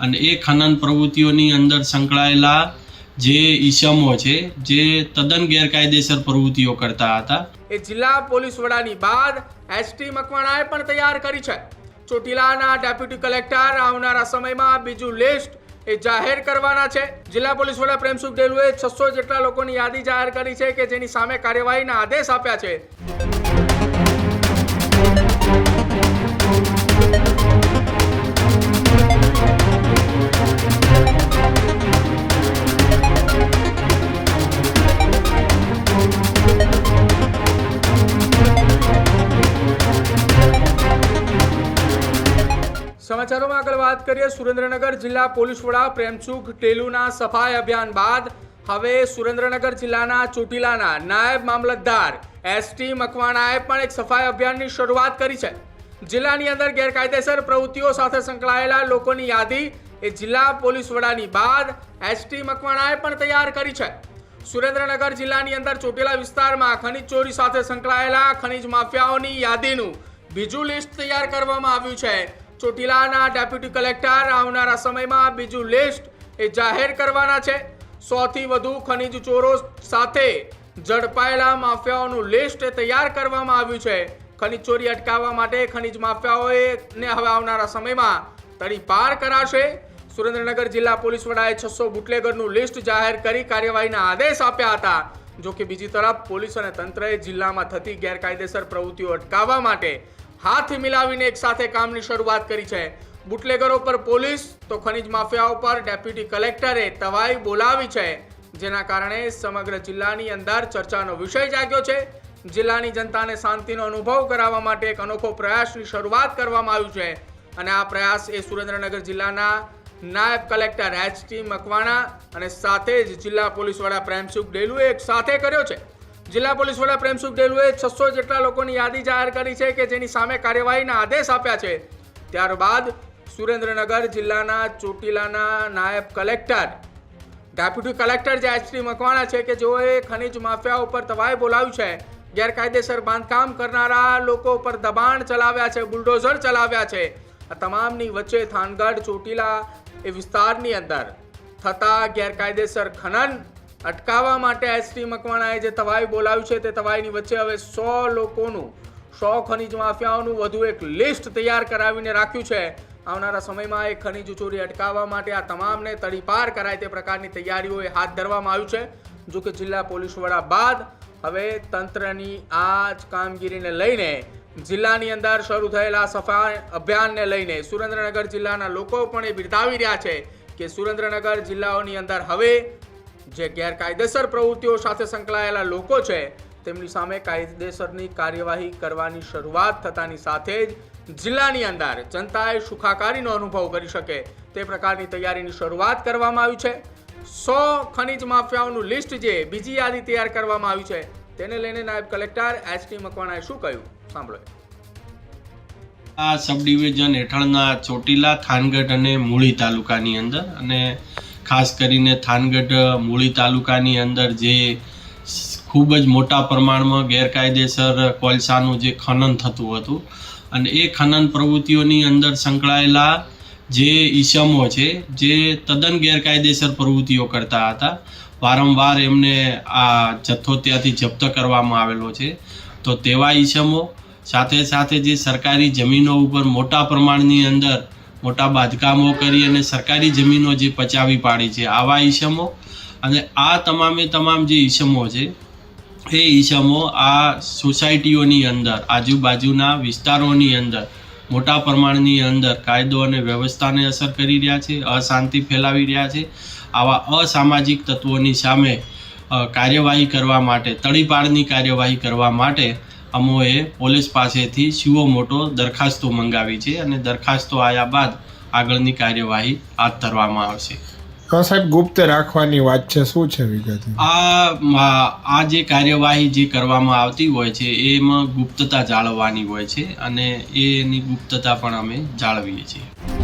અને એ ખનન પ્રવૃત્તિઓની અંદર સંકળાયેલા જે ઈસમો છે, જે તદ્દન ગેરકાયદેસર પ્રવૃત્તિઓ કરતા હતા. એ જિલ્લા પોલીસ વડાની બાદ એસટી મકવાણાએ પણ તૈયાર કરી છે. ચોટીલાના ડેપ્યુટી કલેક્ટર આવનારા સમયમાં બીજું લિસ્ટ એ જાહેર કરવાના છે. જિલ્લા પોલીસ વડા પ્રેમસુખ ડેલુએ છસો જેટલા લોકોની યાદી જાહેર કરી છે કે જેની સામે કાર્યવાહીના આદેશ આપ્યા છે. સમાચારોમાં આગળ વાત કરીએ, સુરેન્દ્રનગર જિલ્લા પોલીસ વડા પ્રેમસુખ ટેલુના સફાઈ અભિયાન બાદ હવે સુરેન્દ્રનગર જિલ્લાના ચોટીલાના નાયબ મામલતદાર એસટી મકવાણાએ પણ એક સફાઈ અભિયાનની શરૂઆત કરી છે. જિલ્લાની અંદર ગેરકાયદેસર પ્રવૃત્તિઓ સાથે સંકળાયેલા લોકોની યાદી એ જિલ્લા પોલીસ વડાની બાદ એસટી મકવાણાએ પણ તૈયાર કરી છે. સુરેન્દ્રનગર જિલ્લાની અંદર ચોટીલા વિસ્તારમાં ખનીજ ચોરી સાથે સંકળાયેલા ખનીજ માફિયાઓની યાદીનું બીજું લિસ્ટ તૈયાર કરવામાં આવ્યું છે. ચોટીલાના ડેપ્યુટી કલેક્ટર આવનારા સમયમાં બીજું લિસ્ટ એ જાહેર કરવાના છે. સોથી વધુ ખનીજ ચોરો સાથે ઝડપાયેલા માફિયાઓનું લિસ્ટ તૈયાર કરવામાં આવ્યું છે. ખનીજ ચોરી અટકાવવા માટે ખનીજ માફિયાઓએ ને હવે આવનારા સમયમાં તડીપાર કરાશે. સુરેન્દ્રનગર જિલ્લા પોલીસ વડાએ છસો બુટલેગરનું લિસ્ટ જાહેર કરી કાર્યવાહીના આદેશ આપ્યા હતા. જો કે બીજી તરફ પોલીસ અને તંત્રએ જિલ્લામાં થતી ગેરકાયદેસર પ્રવૃત્તિઓ અટકાવવા માટે હાથ મિલાવીને એક સાથે કામની શરૂઆત કરી છે. બુટલેગરો પર પોલીસ, તો ખનીજ માફિયાઓ પર ડેપ્યુટી કલેક્ટરે તવાઈ બોલાવી છે. જેના કારણે સમગ્ર જિલ્લાની અંદર ચર્ચાનો વિષય જાગ્યો છે. જિલ્લાની જનતાને શાંતિનો અનુભવ કરાવવા માટે એક અનોખો પ્રયાસની શરૂઆત કરવામાં આવ્યું છે. અને આ પ્રયાસ એ સુરેન્દ્રનગર જિલ્લાના નાયબ કલેક્ટર એચ ટી મકવાણા અને સાથે જ જિલ્લા પોલીસ વડા પ્રેમસુખ ડેલુએ એક સાથે કર્યો છે. જિલ્લા પોલીસ વડા પ્રેમસુખ ડેલુએ છસો જેટલા લોકોની યાદી જાહેર કરી છે કે જેની સામે કાર્યવાહીના આદેશ આપ્યા છે. ત્યારબાદ સુરેન્દ્રનગર જિલ્લાના ચોટીલાના નાયબ કલેક્ટર, ડેપ્યુટી કલેક્ટર જે એચડી મકવાણા છે કે જેઓએ ખનીજ માફિયા ઉપર તવાય બોલાવ્યું છે, ગેરકાયદેસર બાંધકામ કરનારા લોકો પર દબાણ ચલાવ્યા છે, બુલડોઝર ચલાવ્યા છે. આ તમામની વચ્ચે થાનગઢ, ચોટીલા એ વિસ્તારની અંદર થતા ગેરકાયદેસર ખનન અટકાવવા માટે એસટી મકવાણાએ જે તવાઈ બોલાવ્યું છે તે તવાઈની વચ્ચે હવે સો લોકોનું સો ખનીજ માફિયાઓનું વધુ એક લિસ્ટ તૈયાર કરાવીને રાખ્યું છે. આવનારા સમયમાં એ ખનીજ ચોરી અટકાવવા માટે આ તમામને તડીપાર કરાય તે પ્રકારની તૈયારીઓ એ હાથ ધરવામાં આવ્યું છે. જો કે જિલ્લા પોલીસ વડા બાદ હવે તંત્રની આ જ કામગીરીને લઈને જિલ્લાની અંદર શરૂ થયેલા સફાઈ અભિયાનને લઈને સુરેન્દ્રનગર જિલ્લાના લોકો પણ એ બિરદાવી રહ્યા છે કે સુરેન્દ્રનગર જિલ્લાઓની અંદર હવે જે ગેરકાયદેસર પ્રવૃત્તિઓ સાથે સંકળાયેલા લોકો છે, તેમની સામે કાયદેસરની કાર્યવાહી કરવાની શરૂઆત થતાની સાથે જ જિલ્લાની અંદર જનતાએ સુખાકારીનો અનુભવ કરી શકે તે પ્રકારની તૈયારીની શરૂઆત કરવામાં આવી છે. સો ખનીજ માફિયાઓનું લિસ્ટ જે બીજી યાદી તૈયાર કરવામાં આવી છે, તેને લઈને નાયબ કલેક્ટર એચ ટી મકવાણાએ શું કહ્યું? સાંભળો આ સબ ડિવિઝન હેઠળના ચોટીલા, થાનગઢ અને મૂળી તાલુકાની અંદર અને ખાસ કરીને થાનગઢ, મૂળી તાલુકાની અંદર જે ખૂબ જ મોટા પ્રમાણમાં ગેરકાયદેસર કોલસાનું જે ખનન થતું હતું અને એ ખનન પ્રવૃત્તિઓની અંદર સંકળાયેલા જે ઈસમો છે, જે તદ્દન ગેરકાયદેસર પ્રવૃત્તિઓ કરતા હતા. વારંવાર એમને આ જથ્થો ત્યાંથી જપ્ત કરવામાં આવેલો છે. તો તેવા ઈસમો સાથે સાથે જે સરકારી જમીનો ઉપર મોટા પ્રમાણની અંદર મોટા બાંધકામો કરી અને સરકારી જમીનો જે પચાવી પાડી છે, આવા ઈસમો. અને આ તમામે તમામ જે ઈસમો છે, એ ઈસમો આ સોસાયટીઓની અંદર, આજુબાજુના વિસ્તારોની અંદર, મોટા પ્રમાણની અંદર કાયદો અને વ્યવસ્થાને અસર કરી રહ્યા છે, અશાંતિ ફેલાવી રહ્યા છે. આવા અસામાજિક તત્વોની સામે કાર્યવાહી કરવા માટે, તડીપારની કાર્યવાહી કરવા માટે અમોએ પોલીસ પાસેથી શિવો મોટો દરખાસ્તો મંગાવી છે અને દરખાસ્તો આવ્યા બાદ આગળની કાર્યવાહી હાથ ધરવામાં આવશે. સાહેબ ગુપ્ત રાખવાની વાત છે. શું છે વિગત? આ આ જે કાર્યવાહી જે કરવામાં આવતી હોય છે એમાં ગુપ્તતા જાળવવાની હોય છે અને એની ગુપ્તતા પણ અમે જાળવીએ છીએ.